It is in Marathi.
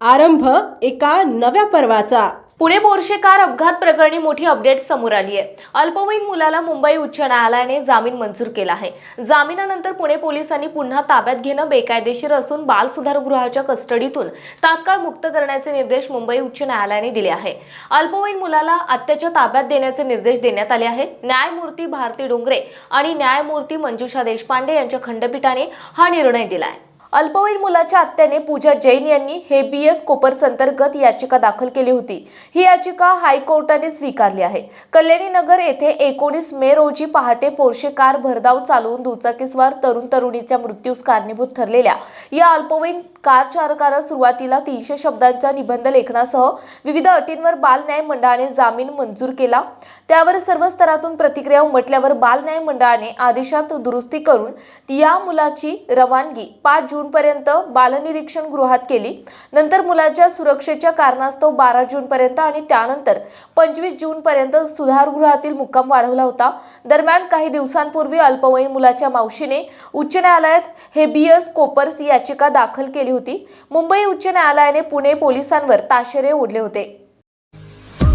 आरंभ एका नव्या पर्वाचा. पुणे मोर्शे कार अपघात प्रकरणी मोठी अपडेट समोर आली आहे अल्पवयीन मुलाला मुंबई उच्च न्यायालयाने जामीन मंजूर केला आहे. जामिनानंतर पुणे पोलिसांनी पुन्हा ताब्यात घेणं बेकायदेशीर असून बाल सुधारगृहाच्या कस्टडीतून तात्काळ मुक्त करण्याचे निर्देश मुंबई उच्च न्यायालयाने दिले आहे. अल्पवयीन मुलाला आत्याच्या ताब्यात देण्याचे निर्देश देण्यात आले आहेत. न्यायमूर्ती भारती डोंगरे आणि न्यायमूर्ती मंजुषा देशपांडे यांच्या खंडपीठाने हा निर्णय दिला आहे अल्पवयीन मुलाच्या आत्याने पूजा जैन यांनी हेबियस कोपर्स अंतर्गत याचिका दाखल केली होती. ही याचिका हायकोर्टाने स्वीकारली आहे. कल्याणी नगर येथे एकोणीस मे रोजी पहाटे पोर्शे कार भरधाव चालवून दुचाकीस्वार तरुण तरुणीच्या मृत्यूस कारणीभूत ठरलेल्या या अल्पवयीन कार चालकाला सुरुवातीला तीनशे शब्दांच्या निबंध लेखनासह विविध अटींवर बाल न्याय मंडळाने जामीन मंजूर केला. त्यावर सर्व स्तरातून प्रतिक्रिया उमटल्यावर बाल न्याय मंडळाने आदेशात दुरुस्ती करून या मुलाची रवानगी पाच जून पर्यंत बालनिरीक्षण गृहात केली. नंतर मुलाच्या सुरक्षेच्या कारणास्तव बारा जूनपर्यंत आणि त्यानंतर पंचवीस जूनपर्यंत सुधारगृहातील मुक्काम वाढवला होता. दरम्यान काही दिवसांपूर्वी अल्पवयीन मुलाच्या मावशीने उच्च न्यायालयात हेबियस कोपर्स याचिका दाखल केली होती. मुंबई उच्च न्यायालयाने पुणे पोलिसांवर ताशेरे ओढले होते.